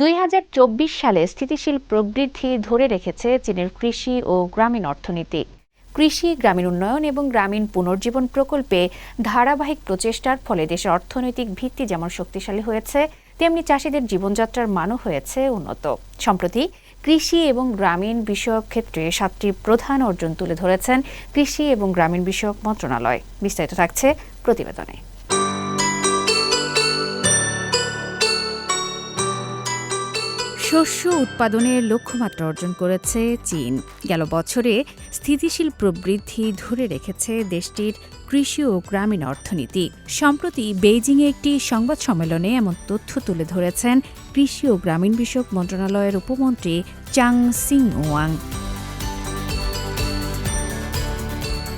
দুই হাজার চব্বিশ সালে স্থিতিশীল প্রবৃদ্ধি ধরে রেখেছে চীনের কৃষি ও গ্রামীণ অর্থনীতি। কৃষি, গ্রামীণ উন্নয়ন এবং গ্রামীণ পুনর্জীবন প্রকল্পে ধারাবাহিক প্রচেষ্টার ফলে দেশের অর্থনৈতিক ভিত্তি যেমন শক্তিশালী হয়েছে, তেমনি চাষিদের জীবনযাত্রার মানও হয়েছে উন্নত। সম্প্রতি কৃষি এবং গ্রামীণ বিষয়ক ক্ষেত্রে সাতটি প্রধান অর্জন তুলে ধরেছেন কৃষি এবং গ্রামীণ বিষয়ক মন্ত্রণালয়। বিস্তারিত থাকছে প্রতিবেদনে। শস্য উৎপাদনের লক্ষ্যমাত্রা অর্জন করেছে চীন। গেল বছরে স্থিতিশীল প্রবৃদ্ধি ধরে রেখেছে দেশটির কৃষি ও গ্রামীণ অর্থনীতি। সম্প্রতি বেইজিংয়ে একটি সংবাদ সম্মেলনে এমন তথ্য তুলে ধরেছেন কৃষি ও গ্রামীণ বিষয়ক মন্ত্রণালয়ের উপমন্ত্রী চাং সিং ওয়াং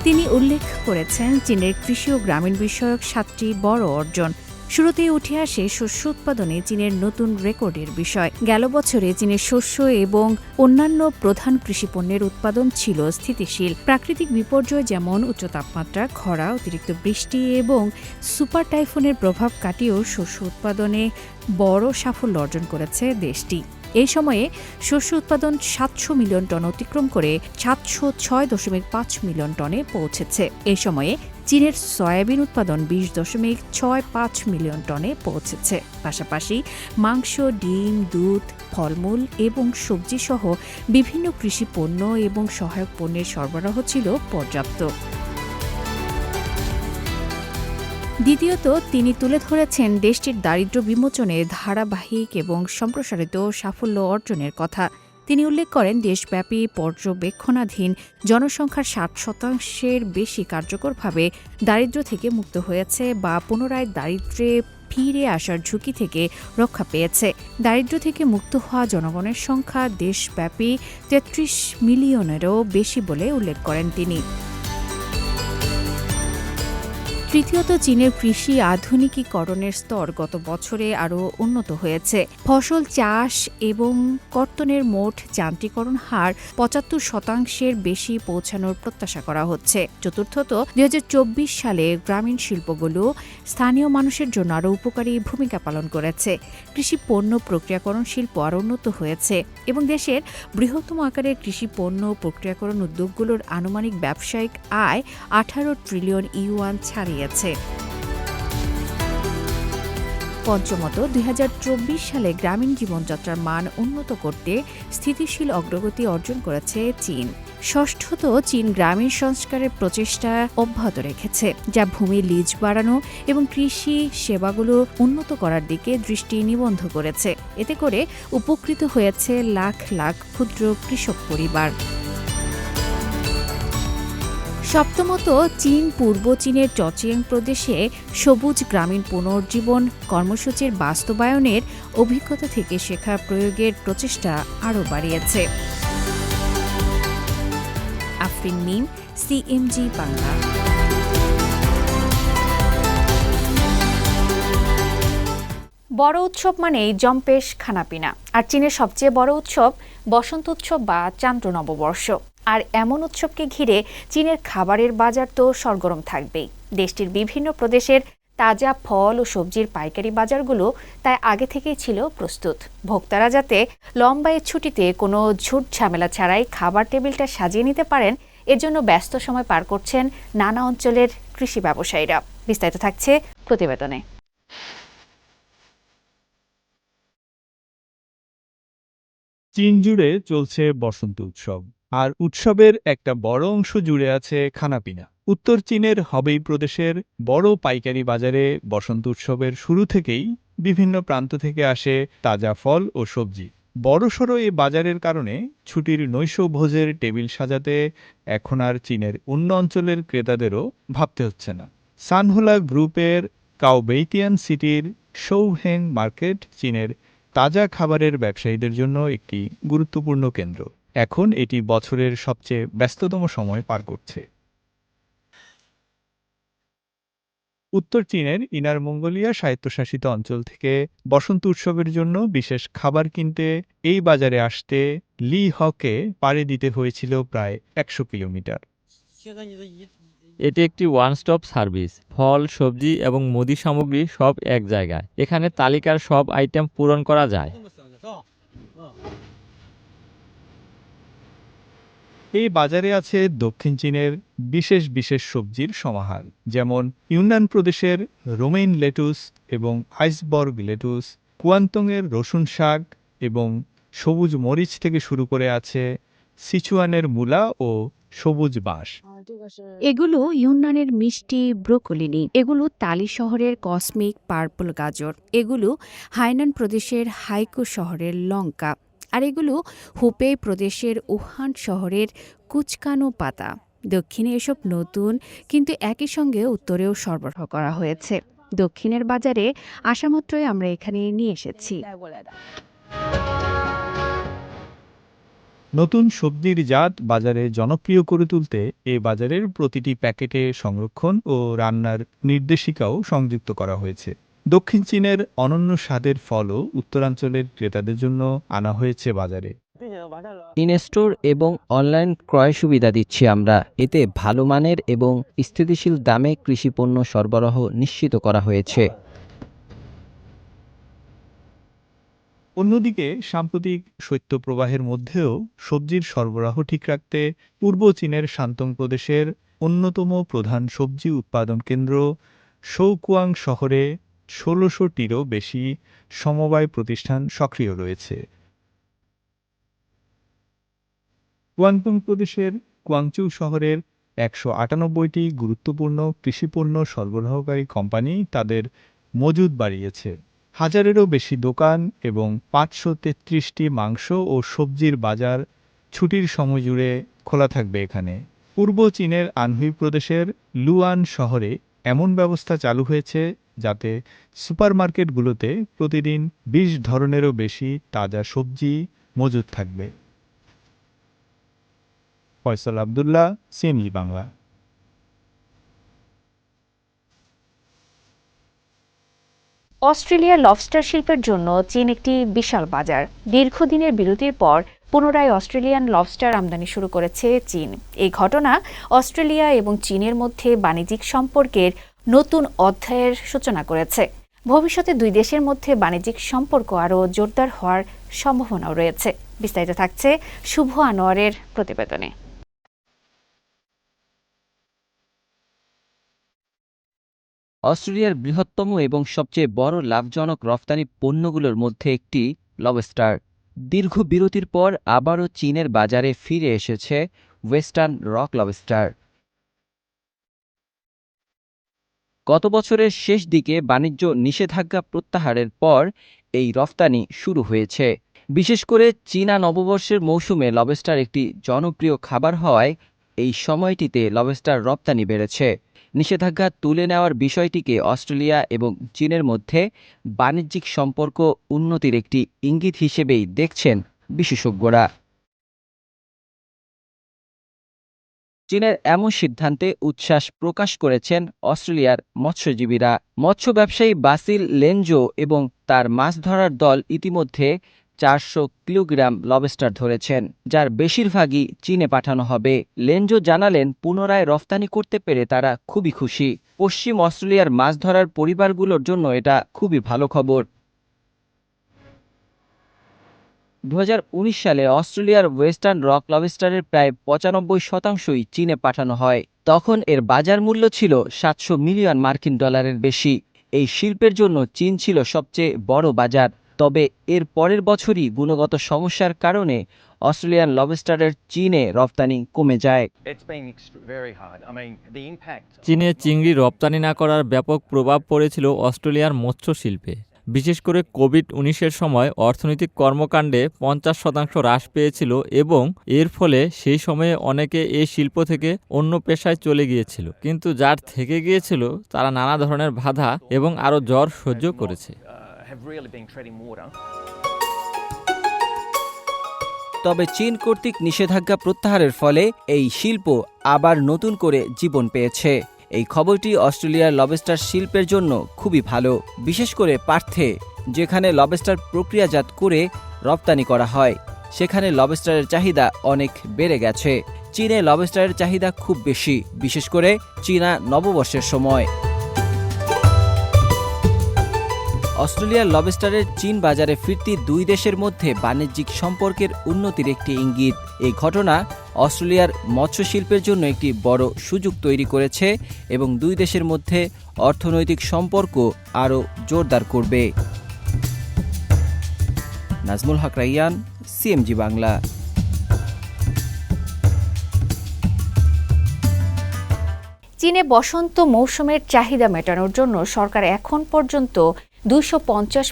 তিনি উল্লেখ করেছেন, চীনের কৃষি ও গ্রামীণ বিষয়ক সাতটি বড় অর্জন শুরুতেই উঠে আসে শস্য উৎপাদনে চীনের নতুন রেকর্ডের বিষয়। গেল বছরে চীনের শস্য এবং অন্যান্য প্রধান কৃষিপণ্যের উৎপাদন ছিল স্থিতিশীল। প্রাকৃতিক বিপর্যয় যেমন উচ্চ তাপমাত্রা, খরা, অতিরিক্ত বৃষ্টি এবং সুপার টাইফুনের প্রভাব কাটিয়েও শস্য উৎপাদনে বড় সাফল্য অর্জন করেছে দেশটি। এই সময়ে শস্য উৎপাদন সাতশো মিলিয়ন টন অতিক্রম করে সাতশো ছয় দশমিক পাঁচ মিলিয়ন টনে পৌঁছেছে। এই সময়ে চীনের সয়াবিন উৎপাদন বিশ দশমিক ছয় পাঁচ মিলিয়ন টনে পৌঁছেছে। পাশাপাশি মাংস, ডিম, দুধ, ফলমূল এবং সবজি সহ বিভিন্ন কৃষি পণ্য এবং সহায়ক পণ্যের সরবরাহ ছিল পর্যাপ্ত। দ্বিতীয়ত, তিনি তুলে ধরেছেন দেশটির দারিদ্র্য বিমোচনে ধারাবাহিক এবং সম্প্রসারিত সাফল্য অর্জনের কথা। তিনি উল্লেখ করেন, দেশব্যাপী পর্যবেক্ষণাধীন জনসংখ্যার ষাট শতাংশের বেশি কার্যকরভাবে দারিদ্র্য থেকে মুক্ত হয়েছে বা পুনরায় দারিদ্রে ফিরে আসার ঝুঁকি থেকে রক্ষা পেয়েছে। দারিদ্র্য থেকে মুক্ত হওয়া জনগণের সংখ্যা দেশব্যাপী তেত্রিশ মিলিয়নেরও বেশি বলে উল্লেখ করেন তিনি। তৃতীয়ত চীনের কৃষি আধুনিকীকরণের স্তর গত বছরে আরও উন্নত হয়েছে। ফসল চাষ এবং কর্তনের মোট যান্ত্রিকরণ হার পঁচাত্তর শতাংশের বেশি পৌঁছানোর প্রত্যাশা করা হচ্ছে। চতুর্থত দুই হাজার চব্বিশ সালে গ্রামীণ শিল্পগুলো স্থানীয় মানুষের জন্য আরও উপকারী ভূমিকা পালন করেছে। কৃষি পণ্য প্রক্রিয়াকরণ শিল্প আরও উন্নত হয়েছে এবং দেশের বৃহত্তম আকারের কৃষি পণ্য প্রক্রিয়াকরণ উদ্যোগগুলোর আনুমানিক ব্যবসায়িক আয় আঠারো ট্রিলিয়ন ইউয়ান ছাড়িয়ে দিয়েছে পঞ্চমত, দুই হাজার চব্বিশ সালে গ্রামীণ জীবনযাত্রার মান উন্নত করতে স্থিতিশীল অগ্রগতি অর্জন করেছে চীন। ষষ্ঠত, চীন গ্রামীণ সংস্কারের প্রচেষ্টা অব্যাহত রেখেছে, যা ভূমি লিজ বাড়ানো এবং কৃষি সেবাগুলো উন্নত করার দিকে দৃষ্টি নিবন্ধ করেছে। এতে করে উপকৃত হয়েছে লাখ লাখ ক্ষুদ্র কৃষক পরিবার। সপ্তমত, চীন পূর্ব চীনের চচিয়াং প্রদেশে সবুজ গ্রামীণ পুনর্জীবন কর্মসূচির বাস্তবায়নের অভিজ্ঞতা থেকে শেখা প্রয়োগের প্রচেষ্টা আরও বাড়িয়েছে। আফরিন মিম, সিএমজি বাংলা। বড় উৎসব মানেই জম্পেশ, খানাপিনা। আর চীনের সবচেয়ে বড় উৎসব বসন্ত উৎসব বা চান্দ্র নববর্ষ। আর এমন উৎসবকে ঘিরে চীনের খাবারের বাজার তো সরগরম থাকবেই। দেশটির বিভিন্ন প্রদেশের তাজা ফল ও সবজির পাইকারি বাজারগুলো তাই আগে থেকেই ছিল প্রস্তুত। ভোক্তারা যাতে লম্বায় ছুটিতে কোনো ঝুট ঝামেলা ছাড়াই খাবার টেবিলটা সাজিয়ে নিতে পারেন এর জন্য ব্যস্ত সময় পার করছেন নানা অঞ্চলের কৃষি ব্যবসায়ীরা। বিস্তারিত থাকছে প্রতিবেদনে। চীন জুড়ে চলছে বসন্ত উৎসব। আর উৎসবের একটা বড় অংশ জুড়ে আছে খানাপিনা। উত্তর চীনের হবেই প্রদেশের বড় পাইকারি বাজারে বসন্ত উৎসবের শুরু থেকেই বিভিন্ন প্রান্ত থেকে আসে তাজা ফল ও সবজি। বড়সড় এই বাজারের কারণে ছুটির নৈশ ভোজের টেবিল সাজাতে এখন আর চীনের অন্য অঞ্চলের ক্রেতাদেরও ভাবতে হচ্ছে না। সানহুলা গ্রুপের কাউবেইতিয়ান সিটির সৌহেং মার্কেট চীনের তাজা খাবারের ব্যবসায়ীদের জন্য একটি গুরুত্বপূর্ণ কেন্দ্র। এখন এটি বছরের সবচেয়ে ব্যস্ততম সময় পার করছে। উত্তর চীনের ইনার মঙ্গোলিয়া স্বায়ত্তশাসিত অঞ্চল থেকে বসন্ত উৎসবের জন্য বিশেষ খাবার কিনতে এই বাজারে আসতে লি হকে পাড়ি দিতে হয়েছিল প্রায় একশো কিলোমিটার। এটি একটি ওয়ান স্টপ সার্ভিস। ফল, সবজি এবং মুদি সামগ্রী সব এক জায়গায়। এখানে তালিকার সব আইটেম পূরণ করা যায়। এই বাজারে আছে দক্ষিণ চীনের বিশেষ বিশেষ সবজির সমাহার, যেমন ইউনান প্রদেশের রোমেইন লেটুস এবং আইসবর্গ লেটুস, কুয়ান্তংয়ের রসুন শাক এবং সবুজ মরিচ থেকে শুরু করে আছে সিচুয়ানের মূলা ও সবুজ বাঁশ। এগুলো ইউনানের মিষ্টি ব্রোকলিনি, এগুলো তালি শহরের কসমিক পার্পল গাজর, এগুলো হাইনান প্রদেশের হাইকো শহরের লঙ্কা। আর এগুলো হুপে প্রদেশের উহান শহরের কুচকানো পাতা। দক্ষিণে এসব নতুন কিন্তু একই সঙ্গে উত্তরেও সরবরাহ করা হয়েছে। দক্ষিণের বাজারে আসামাত্রই আমরা এখানে নিয়ে এসেছি। নতুন সবজির জাত বাজারে জনপ্রিয় করে তুলতে এ বাজারের প্রতিটি প্যাকেটে সংরক্ষণ ও রান্নার নির্দেশিকাও সংযুক্ত করা হয়েছে। দক্ষিণ চীনের অনন্য স্বাদের ফলও উত্তরাঞ্চলের ক্রেতাদের জন্য আনা হয়েছে বাজারে। ইনস্টোর এবং অনলাইন ক্রয় সুবিধা দিচ্ছি আমরা। এতে ভালো মানের এবং স্থিতিশীল দামে কৃষিপণ্য সরবরাহ নিশ্চিত করা হয়েছে। অন্যদিকে সাম্প্রতিক শৈত্যপ্রবাহের মধ্যেও সবজির সরবরাহ ঠিক রাখতে পূর্ব চীনের শান্তং প্রদেশের অন্যতম প্রধান সবজি উৎপাদন কেন্দ্র শৌকুয়াং শহরে ষোলোশোটিরও বেশি সমবায় প্রতিষ্ঠান সক্রিয় রয়েছে। কুয়াংতুং প্রদেশের কুয়াংচৌ শহরের একশো আটানব্বইটি গুরুত্বপূর্ণ কৃষিপণ্য সরবরাহকারী কোম্পানি তাদের মজুদ বাড়িয়েছে। হাজারেরও বেশি দোকান এবং পাঁচশো তেত্রিশটি মাংস ও সবজির বাজার ছুটির সময় জুড়ে খোলা থাকবে এখানে। পূর্ব চীনের আনহুই প্রদেশের লুয়ান শহরে এমন ব্যবস্থা চালু হয়েছে যাতে সুপারমার্কেটগুলোতে প্রতিদিন বিশ ধরনেরও বেশি তাজা সবজি মজুদ থাকবে। ফয়সাল আবদুল্লাহ সিএমজি বাংলা। অস্ট্রেলিয়ার লবস্টার শিল্পের জন্য চীন একটি বিশাল বাজার। দীর্ঘদিনের বিরতির পর পুনরায় অস্ট্রেলিয়ান লবস্টার আমদানি শুরু করেছে চীন। এই ঘটনা অস্ট্রেলিয়া এবং চীনের মধ্যে বাণিজ্যিক সম্পর্কের নতুন অধ্যায়ের সূচনা করেছে। ভবিষ্যতে দুই দেশের মধ্যে বাণিজ্যিক সম্পর্ক আরও জোরদার হওয়ার সম্ভাবনাও রয়েছে। বিস্তারিত থাকছে শুভ আনোয়ারের প্রতিবেদনে। অস্ট্রেলিয়ার বৃহত্তম এবং সবচেয়ে বড় লাভজনক রফতানি পণ্যগুলোর মধ্যে একটি লবস্টার দীর্ঘ বিরতির পর আবারও চীনের বাজারে ফিরে এসেছে ওয়েস্টার্ন রক লবস্টার গত বছরের শেষ দিকে বাণিজ্য নিষেধাজ্ঞা প্রত্যাহারের পর এই রফতানি শুরু হয়েছে। বিশেষ করে চীনা নববর্ষের মৌসুমে লবস্টার একটি জনপ্রিয় খাবার হওয়ায় এই সময়টিতে লবস্টার রপ্তানি বেড়েছে। নিষেধাজ্ঞা তুলে নেওয়ার বিষয়টিকে অস্ট্রেলিয়া এবং চীনের মধ্যে বাণিজ্যিক সম্পর্ক উন্নতির একটি ইঙ্গিত হিসেবেই দেখছেন বিশেষজ্ঞরা। চীনের এমন সিদ্ধান্তে উচ্ছ্বাস প্রকাশ করেছেন অস্ট্রেলিয়ার মৎস্যজীবীরা। মৎস্য ব্যবসায়ী বাসিল লেনজো এবং তার মাছ ধরার দল ইতিমধ্যে চারশো কিলোগ্রাম লবস্টার ধরেছেন, যার বেশিরভাগই চীনে পাঠানো হবে। লেনজো জানালেন, পুনরায় রফতানি করতে পেরে তারা খুবই খুশি। পশ্চিম অস্ট্রেলিয়ার মাছ ধরার পরিবারগুলোর জন্য এটা খুবই ভালো খবর। দু হাজার উনিশ সালে অস্ট্রেলিয়ার ওয়েস্টার্ন রক লবস্টারের প্রায় পঁচানব্বই শতাংশই চীনে পাঠানো হয়। তখন এর বাজার মূল্য ছিল সাতশো মিলিয়ন মার্কিন ডলারের বেশি। এই শিল্পের জন্য চীন ছিল সবচেয়ে বড় বাজার। তবে এর পরের বছরই গুণগত সমস্যার কারণে অস্ট্রেলিয়ান লবস্টারের চীনে রপ্তানি কমে যায়. চীনে চিংড়ি রপ্তানি না করার ব্যাপক প্রভাব পড়েছিল অস্ট্রেলিয়ার মৎস্য শিল্পে বিশেষ করে কোভিড উনিশের সময় অর্থনৈতিক কর্মকাণ্ডে পঞ্চাশ শতাংশ হ্রাস পেয়েছিল এবং এর ফলে সেই সময়ে অনেকে এই শিল্প থেকে অন্য পেশায় চলে গিয়েছিল কিন্তু যার থেকে গিয়েছিল, তারা নানা ধরনের বাধা এবং আরও জ্বর সহ্য করেছে. তবে চীন কর্তৃক নিষেধাজ্ঞা প্রত্যাহারের ফলে এই শিল্প আবার নতুন করে জীবন পেয়েছে এই খবরটি অস্ট্রেলিয়ার লবেস্টার শিল্পের জন্য খুবই ভালো, বিশেষ করে পার্থে, যেখানে লবেস্টার প্রক্রিয়াজাত করে রপ্তানি করা হয়। সেখানে লবেস্টারের চাহিদা অনেক বেড়ে গেছে। চীনে লবেস্টারের চাহিদা খুব বেশি, বিশেষ করে চীনা নববর্ষের সময়। অস্ট্রেলিয়ার লবেস্টারের চীন বাজারে ফিরতি দুই দেশের মধ্যে বাণিজ্যিক সম্পর্কের উন্নতির একটি ইঙ্গিত। এই ঘটনা অস্ট্রেলিয়ার মৎস্য শিল্পের জন্য একটি বড় সুযোগ তৈরি করেছে এবং দুই দেশের মধ্যে অর্থনৈতিক সম্পর্ক আরও জোরদার করবে। নাজমুল হক রাইয়ান সিএমজি বাংলা। চীনে বসন্ত মৌসুমের চাহিদা মেটানোর জন্য সরকার এখন পর্যন্ত দুশো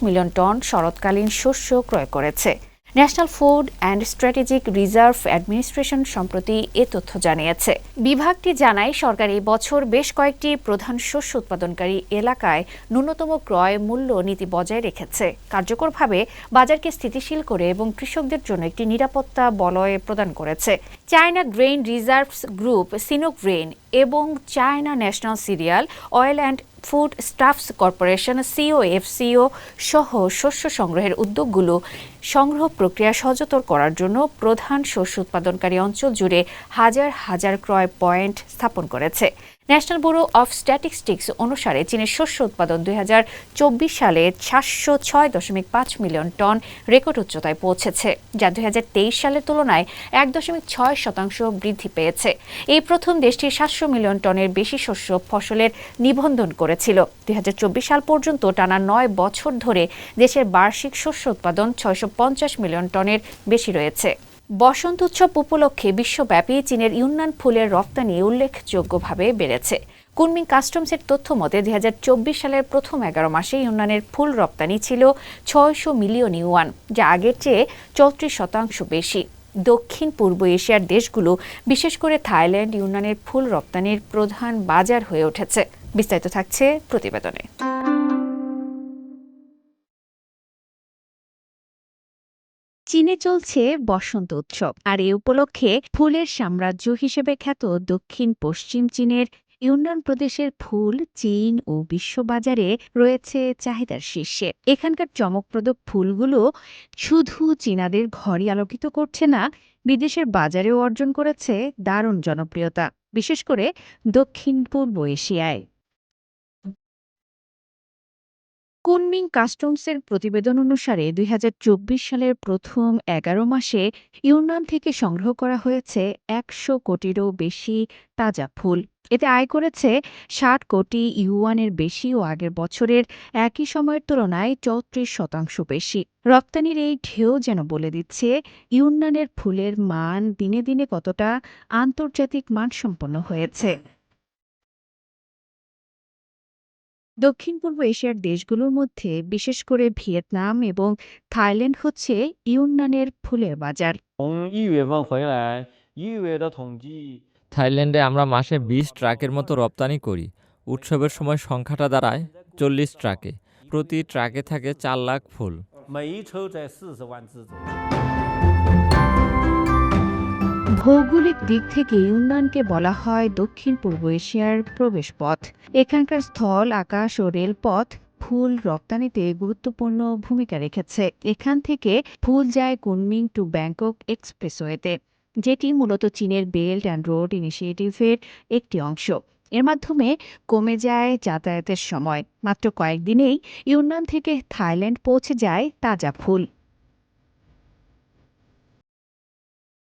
মিলিয়ন টন শরৎকালীন শস্য ক্রয় করেছে। National food and strategic reserve administration সম্প্রতি এ তথ্য জানিয়েছে। বিভাগটি জানায়, সরকার এই বছর বেশ কয়েকটি প্রধান শস্য উৎপাদনকারী এলাকায় ন্যূনতম ক্রয় মূল্য নীতি বজায় রেখেছে। কার্যকরভাবে বাজারকে স্থিতিশীল করে এবং কৃষকদের জন্য একটি নিরাপত্তা বলয় প্রদান করেছে। China Grain Reserves group, Sinograin এবং China national cereal, oil and foodstuffs corporation CO COFCO সহ শস্য সংগ্রহের উদ্যোগগুলো সংগ্রহ প্রক্রিয়া সহজতর করার জন্য প্রধান শস্য উৎপাদনকারী অঞ্চল জুড়ে হাজার হাজার ক্রয় পয়েন্ট স্থাপন করেছে। ন্যাশনাল ব্যুরো অফ স্ট্যাটিস্টিক্স অনুসারে চীনের শস্য উৎপাদন দুই হাজার চব্বিশ সালে সাতশো ছয় দশমিক পাঁচ মিলিয়ন টন রেকর্ড উচ্চতায় পৌঁছেছে, যা দুই হাজার তেইশ সালের তুলনায় এক দশমিক ছয় শতাংশ বৃদ্ধি পেয়েছে। এই প্রথম দেশটি সাতশো মিলিয়ন টনের বেশি শস্য ফসলের নিবন্ধন করেছিল। দুই হাজার চব্বিশ সাল পর্যন্ত টানা নয় বছর ধরে দেশের বার্ষিক শস্য উৎপাদন ছয়শো পঞ্চাশ মিলিয়ন টনের বেশি রয়েছে। বসন্ত উৎসব উপলক্ষে বিশ্বব্যাপী চীনের ইউনান ফুলের রপ্তানি উল্লেখযোগ্যভাবে বেড়েছে। কুনমিং কাস্টমসের তথ্য মতে, দুই সালের প্রথম এগারো মাসে ইউনানের ফুল রপ্তানি ছিল ছয়শো মিলিয়ন ইউয়ান, যা আগের চেয়ে চৌত্রিশ শতাংশ বেশি। দক্ষিণ পূর্ব এশিয়ার দেশগুলো, বিশেষ করে থাইল্যান্ড, ইউনানের ফুল রপ্তানির প্রধান বাজার হয়ে উঠেছে। বিস্তারিত থাকছে প্রতিবেদনে। চীনে চলছে বসন্ত উৎসব, আর এ উপলক্ষে ফুলের সাম্রাজ্য হিসেবে খ্যাত দক্ষিণ পশ্চিম চীনের ইউনান প্রদেশের ফুল, চীন ও বিশ্ববাজারে রয়েছে চাহিদার শীর্ষে। এখানকার চমকপ্রদ ফুলগুলো শুধু চীনাদের ঘরই আলোকিত করছে না, বিদেশের বাজারেও অর্জন করেছে দারুণ জনপ্রিয়তা, বিশেষ করে দক্ষিণ পূর্ব এশিয়ায়। কুনমিং কাস্টমসের প্রতিবেদন অনুসারে দুই হাজার চব্বিশ সালের প্রথম এগারো মাসে ইউনান থেকে সংগ্রহ করা হয়েছে একশো কোটিরও বেশি তাজা ফুল। এতে আয় করেছে ষাট কোটি ইউয়ানের বেশি ও আগের বছরের একই সময়ের তুলনায় চৌত্রিশ শতাংশ বেশি। রপ্তানির এই ঢেউ যেন বলে দিচ্ছে, ইউনানের ফুলের মান দিনে দিনে কতটা আন্তর্জাতিক মানসম্পন্ন হয়েছে। দক্ষিণ পূর্ব এশিয়ার দেশগুলোর মধ্যে, বিশেষ করে ভিয়েতনাম এবং থাইল্যান্ড হচ্ছে ইউনানের ফুলের বাজার। থাইল্যান্ডে আমরা মাসে বিশ ট্রাকের মতো রপ্তানি করি। উৎসবের সময় সংখ্যাটা দাঁড়ায় চল্লিশ ট্রাকে। প্রতি ট্রাকে থাকে চার লাখ ফুল। ভৌগোলিক দিক থেকে ইউনানকে বলা হয় দক্ষিণ পূর্ব এশিয়ার প্রবেশপথ। এখানকার স্থল, আকাশ ও রেলপথ ফুল রপ্তানিতে গুরুত্বপূর্ণ ভূমিকা রেখেছে। এখান থেকে ফুল যায় কুনমিং টু ব্যাংকক এক্সপ্রেসওয়েতে, যেটি মূলত চীনের বেল্ট অ্যান্ড রোড ইনিশিয়েটিভের একটি অংশ। এর মাধ্যমে কমে যায় যাতায়াতের সময়। মাত্র কয়েকদিনেই ইউনান থেকে থাইল্যান্ড পৌঁছে যায় তাজা ফুল।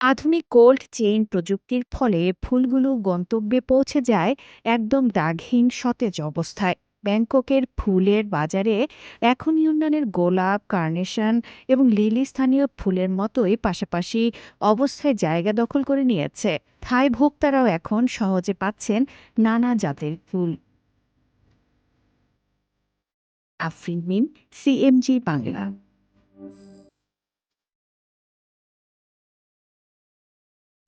আধুনিক কোল্ড চেইন প্রযুক্তির ফলে ফুলগুলো গন্তব্যে পৌঁছে যায় একদম দাগহীন সতেজ অবস্থায়। ব্যাংককের ফুলের বাজারে এখন ইউনানের গোলাপ, কার্নেশন এবং লিলি স্থানীয় ফুলের মতোই পাশাপাশি অবস্থায় জায়গা দখল করে নিয়েছে। থাই ভোক্তারাও এখন সহজে পাচ্ছেন নানা জাতের ফুল। আফরিন মিম, সিএমজি বাংলা।